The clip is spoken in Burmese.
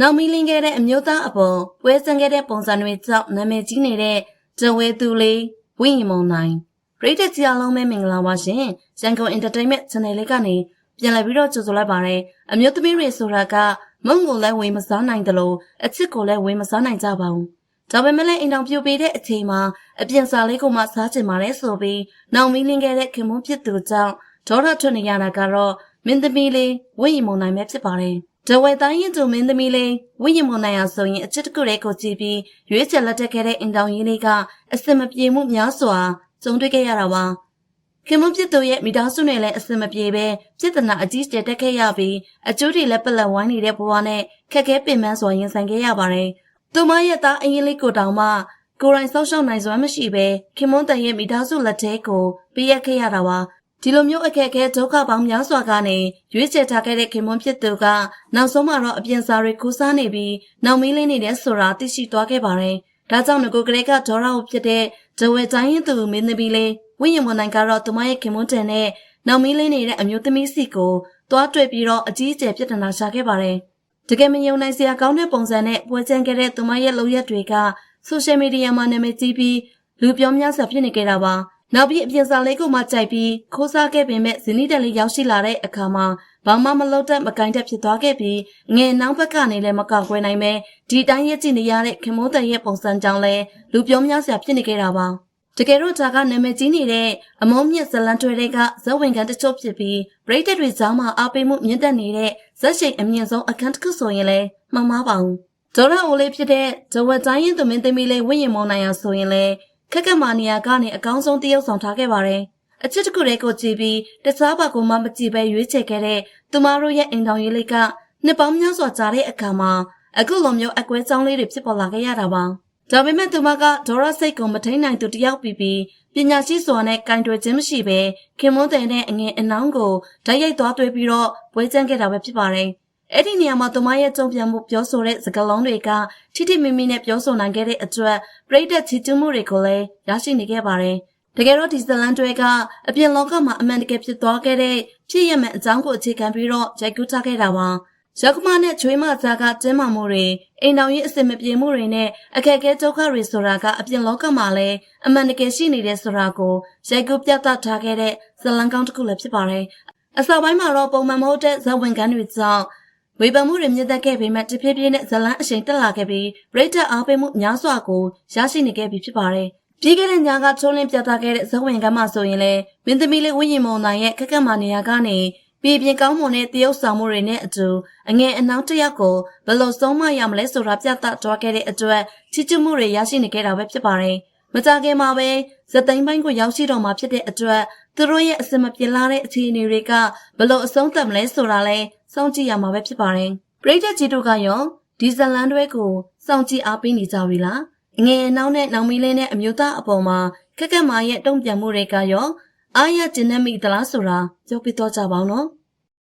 နောက်မီလင်းခဲ့တဲ့အမျိုးသားအပေါ်ပွဲစံခဲ့တဲ့ပုံစံတွေကြောင့်နာမည်ကြီးနေတဲ့ဂျဝဲသူလေးဝင်းရင်မုံနိုင်ပရိသတ်ကြီးအလုံးပဲမင်္ဂလာပါရှင်ရန်ကုန် Entertainment Channel လေးကနေပြန်လည်ပြီးတော့ကြိုဆိုလိုက်ပါရစေအမျိုးသမီးတွေဆိုတာကမုံကိုလည်းဝေမစားနိုင်တယ်လို့အချစ်ကိုလည်းဝေမစားနိုင်ကြပါဘူးဒါပေမဲ့လည်းအိမ်တော်ပြိုပေးတဲ့အချိန်မှာအပြင်စာလေးကိုမှစားချင်ပါတယ်ဆိုပြီးနောင်မီလင်းခဲ့တဲ့ခင်မွန်းဖြစ်သူကြောင့်ဒေါရထွက်နေရတာကတော့မင်းသမီးလေးဝင်းရင်မုံနိုင်ပဲဖြစ်ပါတယ်။ ဒဝဲတိုင်းရင်သူမင်းသမီးလေးဝင်းရင်မုံနိုင်အောင်ဆိုရင်အချစ်တကူလေးကိုကြည့်ပြီးရွေးချယ်လက်ထက်ခဲ့တဲ့အင်တောင်ကြီးလေးကအစင်မပြေမှုများစွာကြုံတွေ့ခဲ့ရတာပါ။ခင်မွန်းဖြစ်သူရဲ့မိသားစုနဲ့လည်းအစင်မပြေပဲပြဿနာအကြီးကျယ်တက်ခဲ့ရပြီးအကျိုးတွေလည်းပလက်ဝိုင်းနေတဲ့ဘဝနဲ့ခက်ခဲပင်ပန်းစွာရင်ဆိုင်ခဲ့ရပါတယ်။သူမရဲ့သားအရင်လေးကိုတောင်မှကိုယ်တိုင်ဆောက်ရှောက်နိုင်စွမ်းမရှိပဲခင်မွန်းတန်ရဲ့မိသားစုလက်ထဲကိုပေးရခဲ့ရတာပါ ဒီလိုမျိုးအခက်အခဲဒုက္ခပေါင်းများစွာကနေရွေးချယ်ထားခဲ့တဲ့ခင်မွန်းဖြစ်သူကနောက်ဆုံးမှာတော့အပြင်စာတွေခူးစားနေပြီးနောက်မီးလင်းနေတဲ့ဆိုတာသိရှိသွားခဲ့ပါတယ်ဒါကြောင့်ငကိုကလေးကဒေါ်ရာကိုဖြစ်တဲ့ဂျဝဲတိုင်းရင်သူမင်းသမီးလေးဝိညာဉ်မနိုင်ကတော့သူမရဲ့ခင်မွန်းတန်နဲ့နောက်မီးလင်းနေတဲ့အမျိုးသမီးစီကိုသွားတွေ့ပြီးတော့အကြီးအကျယ်ပြဿနာရှာခဲ့ပါတယ်တကယ်မယုံနိုင်စရာကောင်းတဲ့ပုံစံနဲ့ပွဲချမ်းခဲ့တဲ့သူမရဲ့လုပ်ရက်တွေကဆိုရှယ်မီဒီယာမှာနာမည်ကြီးပြီးလူပြောများစွာဖြစ်နေကြတာပါ။ နောက်ပြီးအပြင်စာလေးကိုမှကြိုက်ပြီးခိုးစားခဲ့ပေမဲ့ဇနီးတက်လေးရောက်ရှိလာတဲ့အခါမှာဘာမှမလုပ်တတ်မကိုင်းတတ်ဖြစ်သွားခဲ့ပြီးငယ်နောက်ဘက်ကနေလည်းမကောက်ွယ်နိုင်ပဲဒီတိုင်းရဲ့ကြည့်နေရတဲ့ခင်မိုးတန်ရဲ့ပုံစံကြောင့်လည်းလူပြောများစွာဖြစ်နေကြတာပါ။တကယ်တော့ဒါကနာမည်ကြီးနေတဲ့အမုံမြင့်ဇလန်တွေတွေကဇက်ဝင်ကန်တချို့ဖြစ်ပြီးပရိသတ်တွေကြားမှာအားပေးမှုမြင့်တက်နေတဲ့ဇက်ရှိန်အမြင့်ဆုံးအခန်းတစ်ခုဆိုရင်လည်းမှန်မှားပါဘူး။ဒေါ်ရအိုလေးဖြစ်တဲ့ဂျဝတ်တိုင်းရင်သူမင်းသမီးလေးဝင့်ရင်မောင်းနိုင်အောင်ဆိုရင်လည်း ခက်ကမာနီယာကနေအကောင်းဆုံးတရုပ်ဆောင်ထားခဲ့ပါတယ်။အချစ်တခုတည်းကိုကြည့်ပြီးတခြားဘာကိုမှမကြည့်ပဲရွေးချယ်ခဲ့တဲ့သူမတို့ရဲ့အိမ်တော်ရေးလေးကနှစ်ပေါင်းများစွာကြာတဲ့အခါမှာအခုလိုမျိုးအကွဲကြောင်းလေးတွေဖြစ်ပေါ်လာခဲ့ရတာပါ။ဒါပေမဲ့သူမကဒေါ်ရစိတ်ကိုမထိန်နိုင်သူတယောက်ပြီးပြီးပညာရှိစွာနဲ့ကင်တွယ်ခြင်းမရှိဘဲခင်မွန်းတဲ့နဲ့အငင်အနောင်းကိုဓာတ်ရိုက်သွားသွေးပြီးတော့ပွဲကျန်းခဲ့တာပဲဖြစ်ပါတယ်။ အဲ့ဒီနေရာမှာသူမရဲ့ကြုံပြန်မှုပြောဆိုတဲ့စကားလုံးတွေကထိထိမိမိနဲ့ပြောဆိုနိုင်ခဲ့တဲ့အတွက်ပြိတ္တချီကျူးမှုတွေကိုလည်းရရှိနေခဲ့ပါတယ်။တကယ်တော့ဒီဇလန်တွေကအပြင်လောကမှာအမှန်တကယ်ဖြစ်သွားခဲ့တဲ့ဖြစ်ရမယ့်အကြောင်းကိုအခြေခံပြီးတော့ရိုက်ကူးထားခဲ့တာပါ။ရောက်မနဲ့ချွေးမသားကကျင်းမာမှုတွေအိမ်တော်ရေးအစင်မပြေမှုတွေနဲ့အခက်အခဲဒုက္ခတွေဆိုတာကအပြင်လောကမှာလည်းအမှန်တကယ်ရှိနေတဲ့ဆိုတာကိုရိုက်ကူးပြသထားခဲ့တဲ့ဇလန်ကောင်းတစ်ခုလည်းဖြစ်ပါတယ်။အစပိုင်းမှာတော့ပုံမှန်မဟုတ်တဲ့ဇဝင်ကန်းတွေကြောင့် ဝေဖန်မှုတွေမြင့်တက်ခဲ့ပေမဲ့တဖြည်းဖြည်းနဲ့ဇလန်းအရှိန်တက်လာခဲ့ပြီးပရိသတ်အားပေးမှုများစွာကိုရရှိနေခဲ့ပြီဖြစ်ပါတယ်။ပြီးခဲ့တဲ့ညကချုံးလင်းပြသခဲ့တဲ့ဇဝင်ကမ်းမှာဆိုရင်လည်းမင်းသမီးလေးဝင်းရင်မုံနိုင်ရဲ့ခက်ခက်မာနေရာကနေပြည်ပြင်ကောင်းမွန်တဲ့တရုပ်ဆောင်မှုတွေနဲ့အတူအငယ်အနောက်တစ်ယောက်ကိုဘယ်လိုဆုံးမရမလဲဆိုတာပြသသွားခဲ့တဲ့အတွက်ချစ်ချမှုတွေရရှိနေခဲ့တာပဲဖြစ်ပါတယ်။ မကြခင်မှာပဲဇသိမ်းပိုင်းကိုရောက်ရှိတော့မှာဖြစ်တဲ့အတွက်သူတို့ရဲ့အစမပြေလာတဲ့အခြေအနေတွေကဘယ်လိုအဆုံးသတ်မလဲဆိုတာလဲစောင့်ကြည့်ရမှာပဲဖြစ်ပါတယ်။ပရိသတ်ကြီးတို့ကရောဒီဇလန်တွေကိုစောင့်ကြည့်အားပေးနေကြပြီလား။ငယ်နောက်နဲ့နောင်မီလေးနဲ့အမျိုးသားအပေါ်မှာခက်ခက်မာရဲ့တုံ့ပြန်မှုတွေကရောအားရကျင်နေမိသလားဆိုတာပြောပြတော့ကြပါဦးနော်။